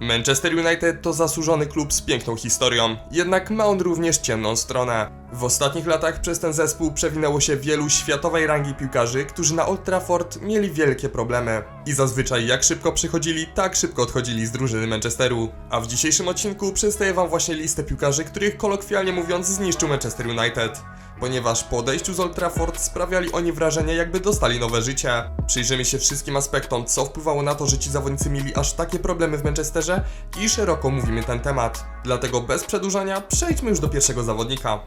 Manchester United to zasłużony klub z piękną historią, jednak ma on również ciemną stronę. W ostatnich latach przez ten zespół przewinęło się wielu światowej rangi piłkarzy, którzy na Old Trafford mieli wielkie problemy. I zazwyczaj jak szybko przychodzili, tak szybko odchodzili z drużyny Manchesteru. A w dzisiejszym odcinku przedstawię wam właśnie listę piłkarzy, których kolokwialnie mówiąc zniszczył Manchester United. Ponieważ po odejściu z Old Trafford sprawiali oni wrażenie jakby dostali nowe życie. Przyjrzymy się wszystkim aspektom, co wpływało na to, że ci zawodnicy mieli aż takie problemy w Manchesterze i szeroko mówimy ten temat. Dlatego bez przedłużania przejdźmy już do pierwszego zawodnika.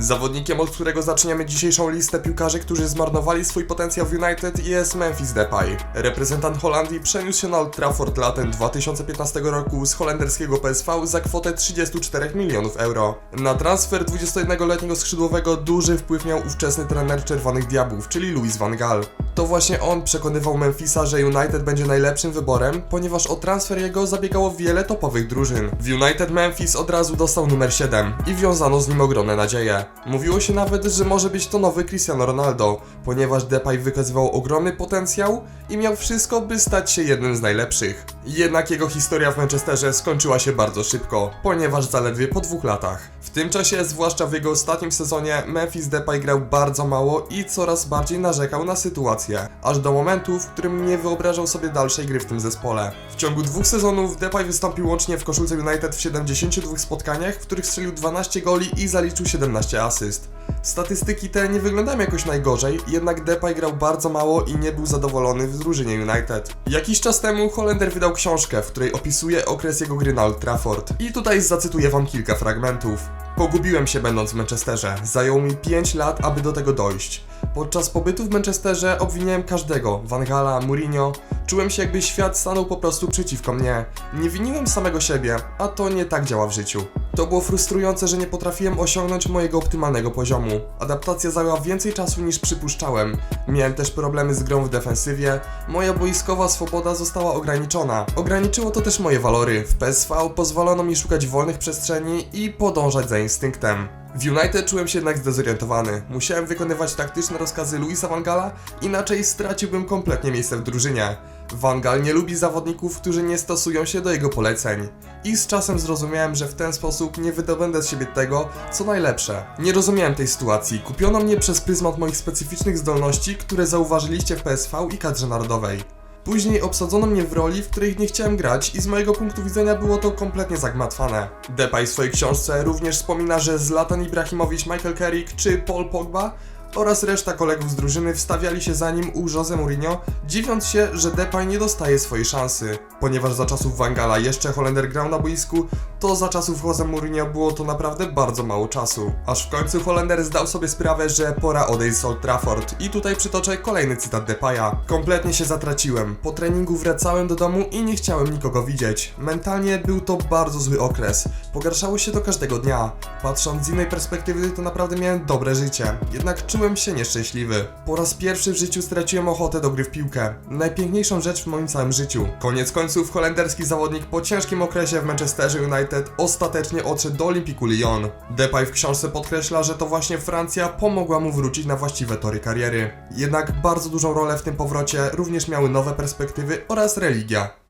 Zawodnikiem, od którego zaczniemy dzisiejszą listę piłkarzy, którzy zmarnowali swój potencjał w United jest Memphis Depay. Reprezentant Holandii przeniósł się na Old Trafford latem 2015 roku z holenderskiego PSV za kwotę 34 milionów euro. Na transfer 21-letniego skrzydłowego duży wpływ miał ówczesny trener Czerwonych Diabłów, czyli Louis van Gaal. To właśnie on przekonywał Memphisa, że United będzie najlepszym wyborem, ponieważ o transfer jego zabiegało wiele topowych drużyn. W United Memphis od razu dostał numer 7 i wiązano z nim ogromne nadzieje. Mówiło się nawet, że może być to nowy Cristiano Ronaldo, ponieważ Depay wykazywał ogromny potencjał i miał wszystko, by stać się jednym z najlepszych. Jednak jego historia w Manchesterze skończyła się bardzo szybko, ponieważ zaledwie po dwóch latach. W tym czasie, zwłaszcza w jego ostatnim sezonie, Memphis Depay grał bardzo mało i coraz bardziej narzekał na sytuację, aż do momentu, w którym nie wyobrażał sobie dalszej gry w tym zespole. W ciągu dwóch sezonów Depay wystąpił łącznie w koszulce United w 72 spotkaniach, w których strzelił 12 goli i zaliczył 17 asyst. Statystyki te nie wyglądają jakoś najgorzej, jednak Depay grał bardzo mało i nie był zadowolony w drużynie United. Jakiś czas temu Holender wydał książkę, w której opisuje okres jego gry na Old Trafford. I tutaj zacytuję wam kilka fragmentów. Pogubiłem się będąc w Manchesterze. Zajęło mi 5 lat, aby do tego dojść. Podczas pobytu w Manchesterze obwiniałem każdego, Van Gala, Mourinho. Czułem się jakby świat stanął po prostu przeciwko mnie. Nie winiłem samego siebie, a to nie tak działa w życiu. To było frustrujące, że nie potrafiłem osiągnąć mojego optymalnego poziomu. Adaptacja zajęła więcej czasu niż przypuszczałem. Miałem też problemy z grą w defensywie. Moja boiskowa swoboda została ograniczona. Ograniczyło to też moje walory. W PSV pozwolono mi szukać wolnych przestrzeni i podążać za instynktem. W United czułem się jednak zdezorientowany. Musiałem wykonywać taktyczne rozkazy Luisa Van Gala, inaczej straciłbym kompletnie miejsce w drużynie. Van nie lubi zawodników, którzy nie stosują się do jego poleceń. I z czasem zrozumiałem, że w ten sposób nie wydobędę z siebie tego, co najlepsze. Nie rozumiałem tej sytuacji. Kupiono mnie przez pryzmat moich specyficznych zdolności, które zauważyliście w PSV i kadrze narodowej. Później obsadzono mnie w roli, w której nie chciałem grać i z mojego punktu widzenia było to kompletnie zagmatwane. Depay w swojej książce również wspomina, że Zlatan Ibrahimowicz, Michael Carrick czy Paul Pogba oraz reszta kolegów z drużyny wstawiali się za nim u Jose Mourinho, dziwiąc się, że Depay nie dostaje swojej szansy. Ponieważ za czasów Wangala jeszcze Holender grał na boisku, to za czasów Jose Mourinho było to naprawdę bardzo mało czasu. Aż w końcu Holender zdał sobie sprawę, że pora odejść z Old Trafford i tutaj przytoczę kolejny cytat Depaya. Kompletnie się zatraciłem. Po treningu wracałem do domu i nie chciałem nikogo widzieć. Mentalnie był to bardzo zły okres. Pogarszało się to każdego dnia. Patrząc z innej perspektywy, to naprawdę miałem dobre życie. Jednak czułem się nieszczęśliwy. Po raz pierwszy w życiu straciłem ochotę do gry w piłkę. Najpiękniejszą rzecz w moim całym życiu. Koniec końców holenderski zawodnik po ciężkim okresie w Manchesterze United ostatecznie odszedł do Olympiku Lyon. Depay w książce podkreśla, że to właśnie Francja pomogła mu wrócić na właściwe tory kariery. Jednak bardzo dużą rolę w tym powrocie również miały nowe perspektywy oraz religia.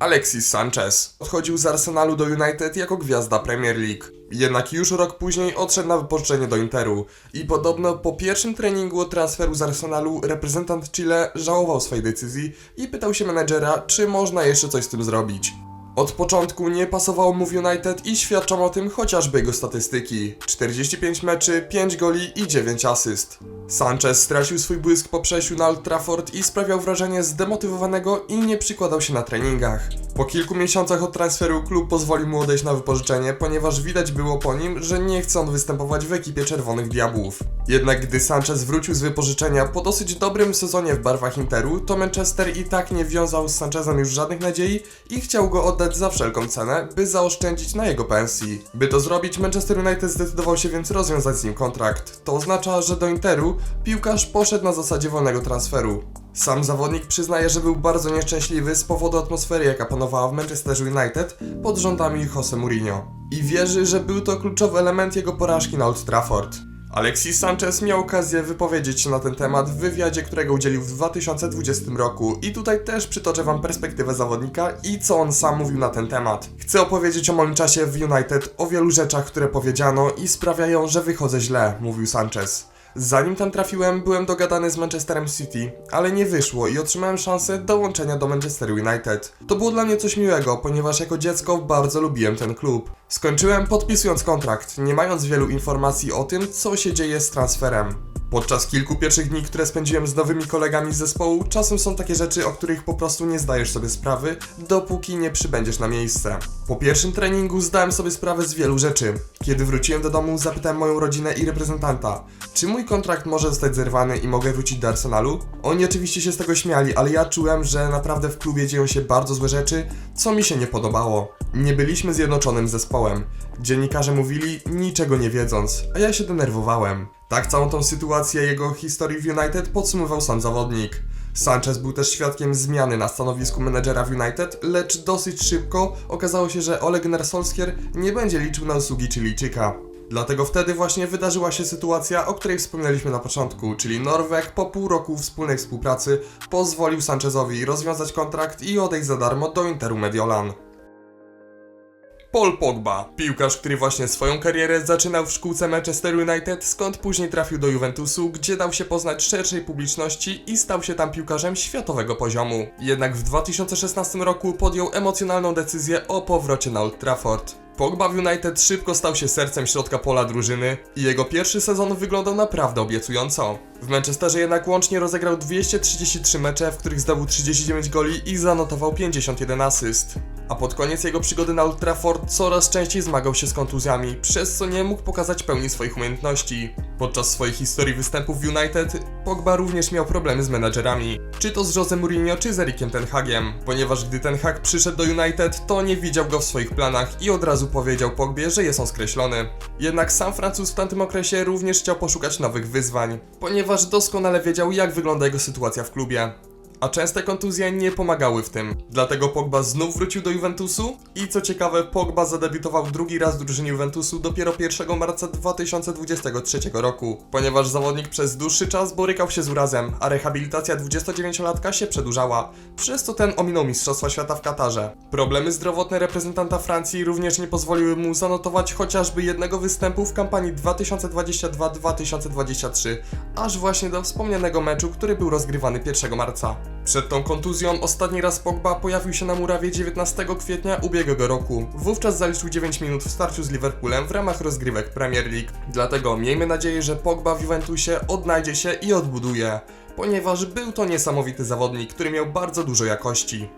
Alexis Sanchez odchodził z Arsenalu do United jako gwiazda Premier League. Jednak już rok później odszedł na wypożyczenie do Interu i podobno po pierwszym treningu od transferu z Arsenalu reprezentant Chile żałował swojej decyzji i pytał się menedżera, czy można jeszcze coś z tym zrobić. Od początku nie pasowało mu w United i świadczą o tym chociażby jego statystyki. 45 meczy, 5 goli i 9 asyst. Sanchez stracił swój błysk po przejściu na Old Trafford i sprawiał wrażenie zdemotywowanego i nie przykładał się na treningach. Po kilku miesiącach od transferu klub pozwolił mu odejść na wypożyczenie, ponieważ widać było po nim, że nie chce on występować w ekipie Czerwonych Diabłów. Jednak gdy Sanchez wrócił z wypożyczenia po dosyć dobrym sezonie w barwach Interu, to Manchester i tak nie wiązał z Sanchezem już żadnych nadziei i chciał go oddać za wszelką cenę, by zaoszczędzić na jego pensji. By to zrobić, Manchester United zdecydował się więc rozwiązać z nim kontrakt. To oznacza, że do Interu piłkarz poszedł na zasadzie wolnego transferu. Sam zawodnik przyznaje, że był bardzo nieszczęśliwy z powodu atmosfery, jaka panowała w Manchester United pod rządami Jose Mourinho. I wierzy, że był to kluczowy element jego porażki na Old Trafford. Alexis Sanchez miał okazję wypowiedzieć się na ten temat w wywiadzie, którego udzielił w 2020 roku i tutaj też przytoczę wam perspektywę zawodnika i co on sam mówił na ten temat. Chcę opowiedzieć o moim czasie w United, o wielu rzeczach, które powiedziano i sprawiają, że wychodzę źle, mówił Sanchez. Zanim tam trafiłem, byłem dogadany z Manchesterem City, ale nie wyszło i otrzymałem szansę dołączenia do Manchester United. To było dla mnie coś miłego, ponieważ jako dziecko bardzo lubiłem ten klub. Skończyłem podpisując kontrakt, nie mając wielu informacji o tym, co się dzieje z transferem. Podczas kilku pierwszych dni, które spędziłem z nowymi kolegami z zespołu, czasem są takie rzeczy, o których po prostu nie zdajesz sobie sprawy, dopóki nie przybędziesz na miejsce. Po pierwszym treningu zdałem sobie sprawę z wielu rzeczy. Kiedy wróciłem do domu, zapytałem moją rodzinę i reprezentanta, czy mój kontrakt może zostać zerwany i mogę wrócić do Arsenalu? Oni oczywiście się z tego śmiali, ale ja czułem, że naprawdę w klubie dzieją się bardzo złe rzeczy, co mi się nie podobało. Nie byliśmy zjednoczonym zespołem. Dziennikarze mówili, niczego nie wiedząc, a ja się denerwowałem. Tak całą tą sytuację jego historii w United podsumował sam zawodnik. Sanchez był też świadkiem zmiany na stanowisku menedżera w United, lecz dosyć szybko okazało się, że Ole Gunnar Solskjaer nie będzie liczył na usługi Chilijczyka. Dlatego wtedy właśnie wydarzyła się sytuacja, o której wspomnieliśmy na początku, czyli Norweg po pół roku wspólnej współpracy pozwolił Sanchezowi rozwiązać kontrakt i odejść za darmo do Interu Mediolan. Paul Pogba, piłkarz, który właśnie swoją karierę zaczynał w szkółce Manchester United, skąd później trafił do Juventusu, gdzie dał się poznać szerszej publiczności i stał się tam piłkarzem światowego poziomu. Jednak w 2016 roku podjął emocjonalną decyzję o powrocie na Old Trafford. Pogba w United szybko stał się sercem środka pola drużyny i jego pierwszy sezon wyglądał naprawdę obiecująco. W Manchesterze jednak łącznie rozegrał 233 mecze, w których zdobył 39 goli i zanotował 51 asyst. A pod koniec jego przygody na Old Trafford coraz częściej zmagał się z kontuzjami, przez co nie mógł pokazać pełni swoich umiejętności. Podczas swojej historii występów w United, Pogba również miał problemy z menadżerami. Czy to z Jose Mourinho, czy z Erikiem Ten Hagiem, ponieważ gdy Ten Hag przyszedł do United, to nie widział go w swoich planach i od razu powiedział Pogbie, że jest on skreślony. Jednak sam Francuz w tamtym okresie również chciał poszukać nowych wyzwań, ponieważ doskonale wiedział jak wygląda jego sytuacja w klubie a częste kontuzje nie pomagały w tym. Dlatego Pogba znów wrócił do Juventusu i co ciekawe, Pogba zadebiutował drugi raz w drużynie Juventusu dopiero 1 marca 2023 roku, ponieważ zawodnik przez dłuższy czas borykał się z urazem, a rehabilitacja 29-latka się przedłużała, przez co ten ominął Mistrzostwa Świata w Katarze. Problemy zdrowotne reprezentanta Francji również nie pozwoliły mu zanotować chociażby jednego występu w kampanii 2022-2023, aż właśnie do wspomnianego meczu, który był rozgrywany 1 marca. Przed tą kontuzją ostatni raz Pogba pojawił się na murawie 19 kwietnia ubiegłego roku. Wówczas zaliczył 9 minut w starciu z Liverpoolem w ramach rozgrywek Premier League. Dlatego miejmy nadzieję, że Pogba w Juventusie odnajdzie się i odbuduje, ponieważ był to niesamowity zawodnik, który miał bardzo dużo jakości.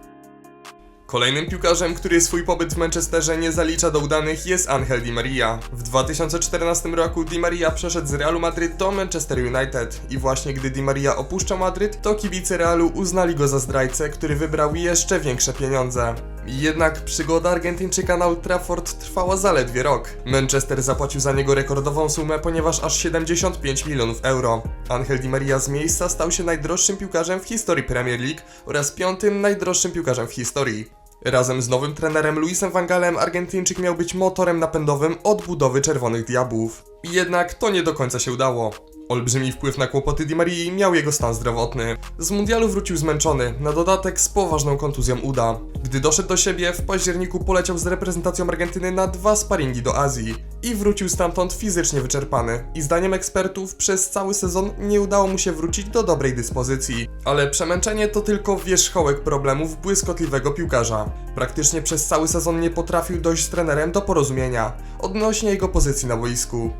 Kolejnym piłkarzem, który swój pobyt w Manchesterze nie zalicza do udanych jest Angel Di Maria. W 2014 roku Di Maria przeszedł z Realu Madryt do Manchester United i właśnie gdy Di Maria opuszcza Madryt, to kibice Realu uznali go za zdrajcę, który wybrał jeszcze większe pieniądze. Jednak przygoda Argentyńczyka na Old Trafford trwała zaledwie rok. Manchester zapłacił za niego rekordową sumę, ponieważ aż 75 milionów euro. Angel Di Maria z miejsca stał się najdroższym piłkarzem w historii Premier League oraz piątym najdroższym piłkarzem w historii. Razem z nowym trenerem Luisem Van Gaalem Argentyńczyk miał być motorem napędowym odbudowy Czerwonych Diabłów. Jednak to nie do końca się udało. Olbrzymi wpływ na kłopoty Di Marii miał jego stan zdrowotny. Z mundialu wrócił zmęczony, na dodatek z poważną kontuzją uda. Gdy doszedł do siebie, w październiku poleciał z reprezentacją Argentyny na dwa sparingi do Azji i wrócił stamtąd fizycznie wyczerpany. I zdaniem ekspertów przez cały sezon nie udało mu się wrócić do dobrej dyspozycji. Ale przemęczenie to tylko wierzchołek problemów błyskotliwego piłkarza. Praktycznie przez cały sezon nie potrafił dojść z trenerem do porozumienia odnośnie jego pozycji na boisku.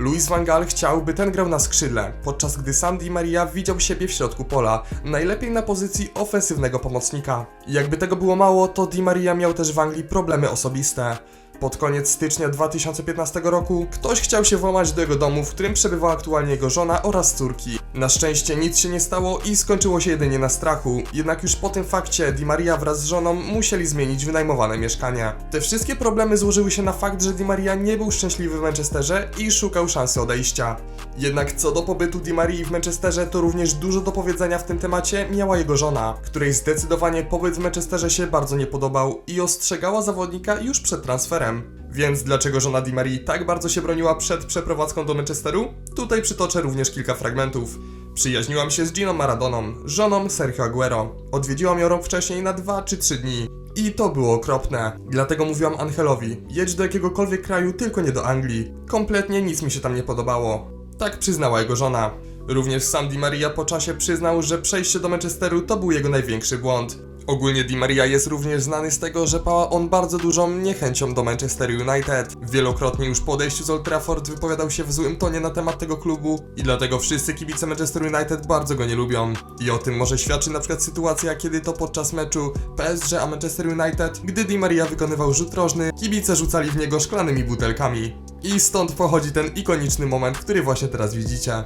Luis Van Gaal chciał, by ten grał na skrzydle, podczas gdy sam Di Maria widział siebie w środku pola, najlepiej na pozycji ofensywnego pomocnika. Jakby tego było mało, to Di Maria miał też w Anglii problemy osobiste. Pod koniec stycznia 2015 roku ktoś chciał się włamać do jego domu, w którym przebywa aktualnie jego żona oraz córki. Na szczęście nic się nie stało i skończyło się jedynie na strachu, jednak już po tym fakcie Di Maria wraz z żoną musieli zmienić wynajmowane mieszkanie. Te wszystkie problemy złożyły się na fakt, że Di Maria nie był szczęśliwy w Manchesterze i szukał szansy odejścia. Jednak co do pobytu Di Marii w Manchesterze, to również dużo do powiedzenia w tym temacie miała jego żona, której zdecydowanie pobyt w Manchesterze się bardzo nie podobał i ostrzegała zawodnika już przed transferem. Więc dlaczego żona Di Marii tak bardzo się broniła przed przeprowadzką do Manchesteru? Tutaj przytoczę również kilka fragmentów. Przyjaźniłam się z Giną Maradoną, żoną Sergio Aguero. Odwiedziłam ją rok wcześniej na 2 czy 3 dni. I to było okropne. Dlatego mówiłam Angelowi, jedź do jakiegokolwiek kraju, tylko nie do Anglii. Kompletnie nic mi się tam nie podobało. Tak przyznała jego żona. Również sam Di Maria po czasie przyznał, że przejście do Manchesteru to był jego największy błąd. Ogólnie Di Maria jest również znany z tego, że pała on bardzo dużą niechęcią do Manchester United. Wielokrotnie już po odejściu z Old Trafford wypowiadał się w złym tonie na temat tego klubu i dlatego wszyscy kibice Manchester United bardzo go nie lubią. I o tym może świadczy na przykład sytuacja, kiedy to podczas meczu PSG a Manchester United, gdy Di Maria wykonywał rzut rożny, kibice rzucali w niego szklanymi butelkami. I stąd pochodzi ten ikoniczny moment, który właśnie teraz widzicie.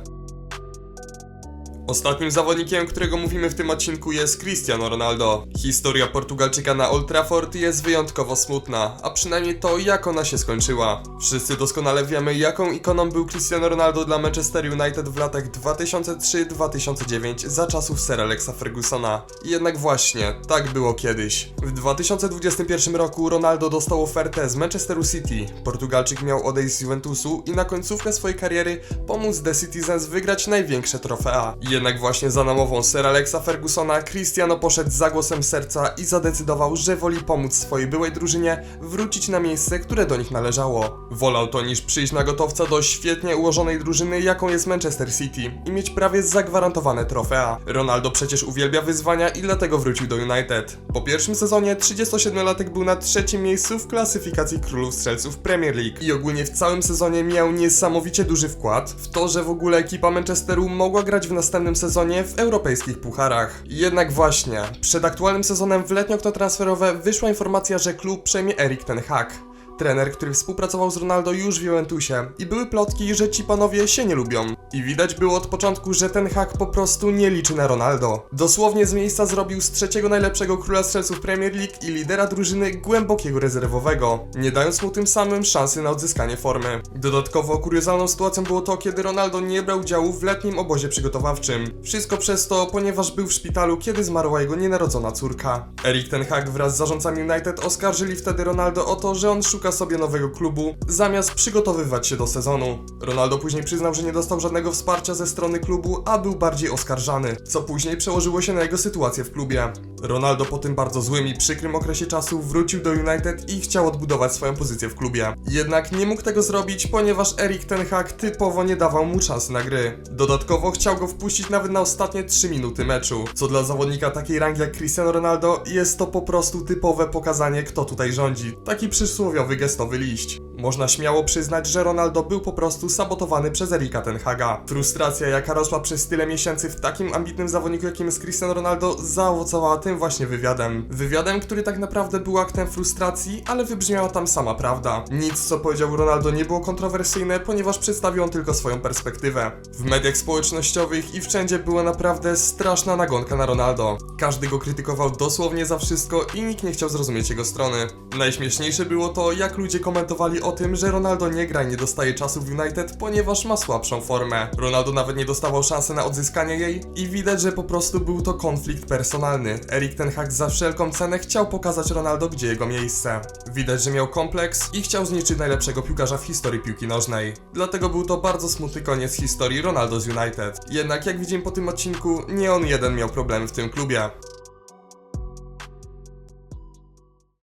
Ostatnim zawodnikiem, którego mówimy w tym odcinku jest Cristiano Ronaldo. Historia Portugalczyka na Old Trafford jest wyjątkowo smutna, a przynajmniej to jak ona się skończyła. Wszyscy doskonale wiemy jaką ikoną był Cristiano Ronaldo dla Manchester United w latach 2003-2009 za czasów Sir Alexa Fergusona. Jednak właśnie, tak było kiedyś. W 2021 roku Ronaldo dostał ofertę z Manchesteru City. Portugalczyk miał odejść z Juventusu i na końcówkę swojej kariery pomóc The Citizens wygrać największe trofea. Jednak właśnie za namową Sir Alexa Fergusona Cristiano poszedł za głosem serca i zadecydował, że woli pomóc swojej byłej drużynie wrócić na miejsce, które do nich należało. Wolał to niż przyjść na gotowca do świetnie ułożonej drużyny, jaką jest Manchester City i mieć prawie zagwarantowane trofea. Ronaldo przecież uwielbia wyzwania i dlatego wrócił do United. Po pierwszym sezonie 37-latek był na trzecim miejscu w klasyfikacji królów strzelców Premier League i ogólnie w całym sezonie miał niesamowicie duży wkład w to, że w ogóle ekipa Manchesteru mogła grać w następnym sezonie w europejskich pucharach. Jednak właśnie, przed aktualnym sezonem w letnie okno transferowe wyszła informacja, że klub przejmie Erik ten Hag. Trener, który współpracował z Ronaldo już w Juventusie i były plotki, że ci panowie się nie lubią. I widać było od początku, że ten hak po prostu nie liczy na Ronaldo. Dosłownie z miejsca zrobił z trzeciego najlepszego króla strzelców Premier League i lidera drużyny głębokiego rezerwowego, nie dając mu tym samym szansy na odzyskanie formy. Dodatkowo kuriozalną sytuacją było to, kiedy Ronaldo nie brał udziału w letnim obozie przygotowawczym. Wszystko przez to, ponieważ był w szpitalu, kiedy zmarła jego nienarodzona córka. Erik ten Hag wraz z zarządcami United oskarżyli wtedy Ronaldo o to, że on szuka sobie nowego klubu, zamiast przygotowywać się do sezonu. Ronaldo później przyznał, że nie dostał żadnego wsparcia ze strony klubu, a był bardziej oskarżany, co później przełożyło się na jego sytuację w klubie. Ronaldo po tym bardzo złym i przykrym okresie czasu wrócił do United i chciał odbudować swoją pozycję w klubie. Jednak nie mógł tego zrobić, ponieważ Erik Ten Hag typowo nie dawał mu szansy na gry. Dodatkowo chciał go wpuścić nawet na ostatnie 3 minuty meczu, co dla zawodnika takiej rangi jak Cristiano Ronaldo jest to po prostu typowe pokazanie kto tutaj rządzi. Taki przysłowiowy gestowy liść. Można śmiało przyznać, że Ronaldo był po prostu sabotowany przez Erika Ten Haga. Frustracja, jaka rosła przez tyle miesięcy w takim ambitnym zawodniku, jakim jest Cristiano Ronaldo, zaowocowała tym właśnie wywiadem. Wywiadem, który tak naprawdę był aktem frustracji, ale wybrzmiała tam sama prawda. Nic, co powiedział Ronaldo, nie było kontrowersyjne, ponieważ przedstawił on tylko swoją perspektywę. W mediach społecznościowych i wszędzie była naprawdę straszna nagonka na Ronaldo. Każdy go krytykował dosłownie za wszystko i nikt nie chciał zrozumieć jego strony. Najśmieszniejsze było to, jak ludzie komentowali o tym, że Ronaldo nie gra i nie dostaje czasu w United, ponieważ ma słabszą formę. Ronaldo nawet nie dostawał szansy na odzyskanie jej i widać, że po prostu był to konflikt personalny. Erik Ten Hag za wszelką cenę chciał pokazać Ronaldo, gdzie jego miejsce. Widać, że miał kompleks i chciał zniszczyć najlepszego piłkarza w historii piłki nożnej. Dlatego był to bardzo smutny koniec historii Ronaldo z United. Jednak jak widzimy po tym odcinku, nie on jeden miał problemy w tym klubie.